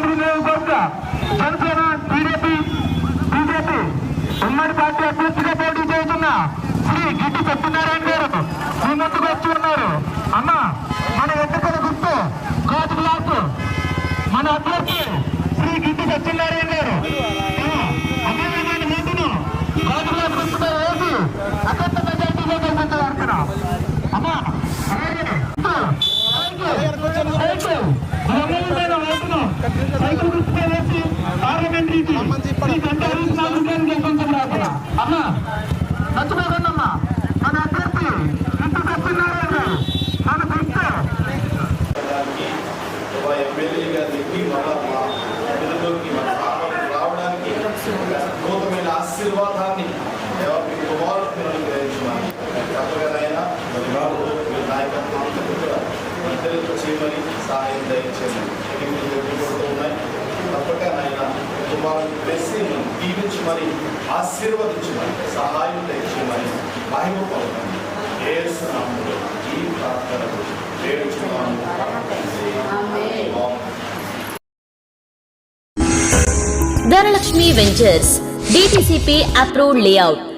తాడేపల్లి నియోజకవర్గ Janasena TDP BJP. ఉమ్మడి party అభ్యర్థిగా పోటీ చేస్తున్న శ్రీ గిట్టి సత్యనారాయణ గారు మీ ముందుకు వచ్చి ఉన్నారు. అమ్మ మన ఎన్నికల గుర్తు గాజు బ్లాక్ మన అభ్యర్థి శ్రీ గిట్టి సత్యనారాయణ గారు. ఆ, అమూల్యమైన ఓటును గాజు గ్లాసు వేసి అఖండ మెజార్టీలో గెలిపించాలనుకున్నా సైకిల్ గుర్తుపై వేసి పార్లమెంటరీకి శ్రీ గంటారు నాలుగు గారిని గెలిపించాలనుకున్నా అమ్మా మర్చిపోకండమ్మా మన అభ్యర్థి గిట్టి సత్యనారాయణ గారు మన మా మన రావడానికి ఆశీర్వాదాన్ని ఎవరి కుమారుడిని ఇద్దరితో చేయమని సహాయం దయచేయమని ఎన్నికలు ఎదుర్కొంటూ ఉన్నాయి తప్పగానైనా దీవించమని ఆశీర్వదించమని సహాయం దయచేయమని మహిమ ఏ ఈ Dhanalakshmi ventures DTCP approved layout